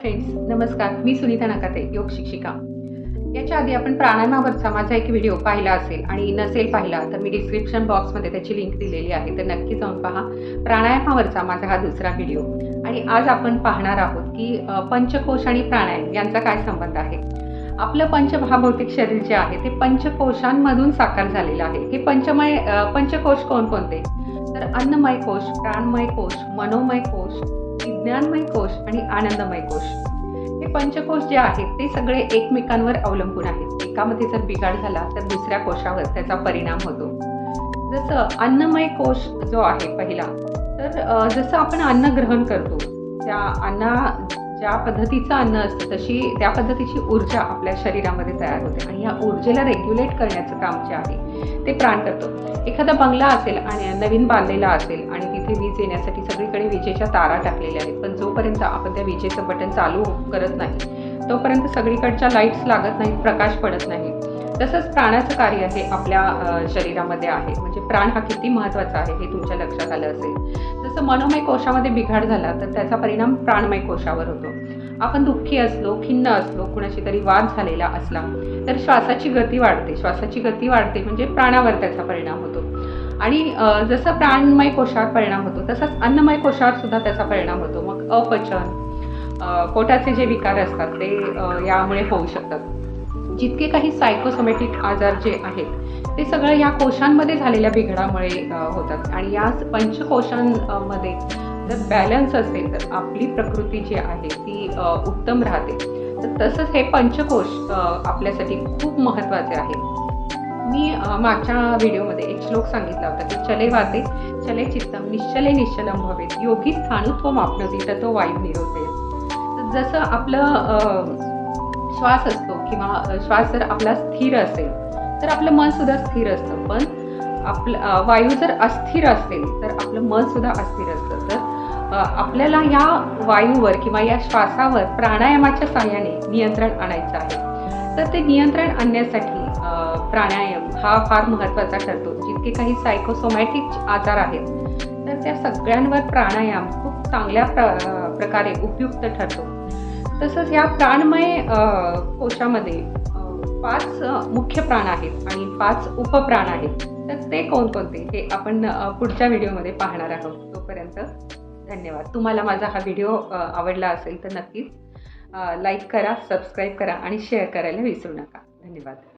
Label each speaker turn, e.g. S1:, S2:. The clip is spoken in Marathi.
S1: फ्रेंड्स नमस्कार. मी सुनीता नाकाते योग शिक्षिका. याच्या आधी आपण प्राणायामावरचा माझा एक व्हिडिओ पाहिला असेल आणि नसेल पाहिला तर मी डिस्क्रिप्शन बॉक्समध्ये त्याची लिंक दिलेली आहे. तर नक्की जाऊन पहा. प्राणायामावरचा माझा हा दुसरा व्हिडिओ. आणि आज आपण पाहणार आहोत की पंचकोश आणि प्राणायाम यांचा काय संबंध आहे? आपलं पंच महाभौतिक शरीर जे आहे ते पंचकोशांमधून साकार झालेलं आहे. हे पंचमय पंचकोश कोणकोणते? तर अन्नमय कोश प्राणमय कोश मनोमय कोश विज्ञानमय कोश आणि आनंदमय कोश. हे पंचकोश जे आहेत ते सगळे एकमेकांवर अवलंबून आहेत. एकामध्ये जर बिघाड झाला तर दुसऱ्या कोशावर त्याचा परिणाम होतो. जसं अन्नमय कोश जो आहे पहिला तर जसं आपण अन्न ग्रहण करतो त्या अन्ना ज्या पद्धतीचं अन्न असतं तशी त्या पद्धतीची ऊर्जा आपल्या शरीरामध्ये तयार होते. आणि या ऊर्जेला रेग्युलेट करण्याचं काम जे आहे ते प्राण करतो. एखादा बंगला असेल आणि नवीन बांधलेला असेल आणि तिथे वीज येण्यासाठी सगळीकडे विजेच्या तारा टाकलेल्या आहेत पण जोपर्यंत आपण त्या विजेचं बटन चालू करत नाही तोपर्यंत सगळीकडच्या लाईट्स लागत नाहीत प्रकाश पडत नाही. तसंच प्राणाचं कार्य हे आपल्या शरीरामध्ये आहे. म्हणजे प्राण हा किती महत्त्वाचा आहे हे तुमच्या लक्षात आलं असेल. जसं मनोमय कोशामध्ये बिघाड झाला तर त्याचा परिणाम प्राणमय कोशावर होतो. आपण दुःखी असलो खिन्न असलो कुणाशी तरी वाद झालेला असला तर श्वासाची गती वाढते. श्वासाची गती वाढते म्हणजे प्राणावर त्याचा परिणाम होतो. आणि जसं प्राणमय कोशावर परिणाम होतो तसंच अन्नमय कोशावर सुद्धा त्याचा परिणाम होतो. मग अपचन पोटाचे जे विकार असतात ते यामुळे होऊ शकतात. जितके काही सायकोसोमॅटिक आजार जे आहेत ते सगळं या कोशांमध्ये झालेल्या बिघडामुळे होतात. आणि या पंचकोशांमध्ये जर बॅलन्स असेल तर आपली प्रकृती जी आहे ती उत्तम राहते. तर तसंच हे पंचकोश आपल्यासाठी खूप महत्त्वाचे आहे. मी मागच्या व्हिडिओमध्ये एक श्लोक सांगितला होता की चले वाते चले चित्तम निश्चले निश्चलम भवेत. योगी स्थाणुत्व मापनोती ततो वायू निरोधे तर जसं आपलं श्वास असतो किंवा श्वास जर आपला स्थिर असेल तर आपलं मन सुद्धा स्थिर असतं. पण आपलं वायू जर अस्थिर असेल तर आपलं मन सुद्धा अस्थिर असतं. तर आपल्याला या वायूवर किंवा या श्वासावर प्राणायामाच्या साहाय्याने नियंत्रण आणायचं आहे. तर ते नियंत्रण आणण्यासाठी प्राणायाम हा फार महत्त्वाचा ठरतो. जितके काही सायकोसोमॅटिक आजार आहेत तर त्या सगळ्यांवर प्राणायाम खूप चांगल्या प्र प्रकारे उपयुक्त ठरतो. तसंच या प्राणमय कोशामध्ये पाच मुख्य प्राण आहेत आणि पाच उपप्राण आहेत. तर ते कोणकोणते हे आपण पुढच्या व्हिडिओमध्ये पाहणार आहोत. तोपर्यंत धन्यवाद. तुम्हाला माझा हा व्हिडिओ आवडला असेल तर नक्कीच लाईक करा सबस्क्राईब करा आणि शेअर करायला विसरू नका. धन्यवाद.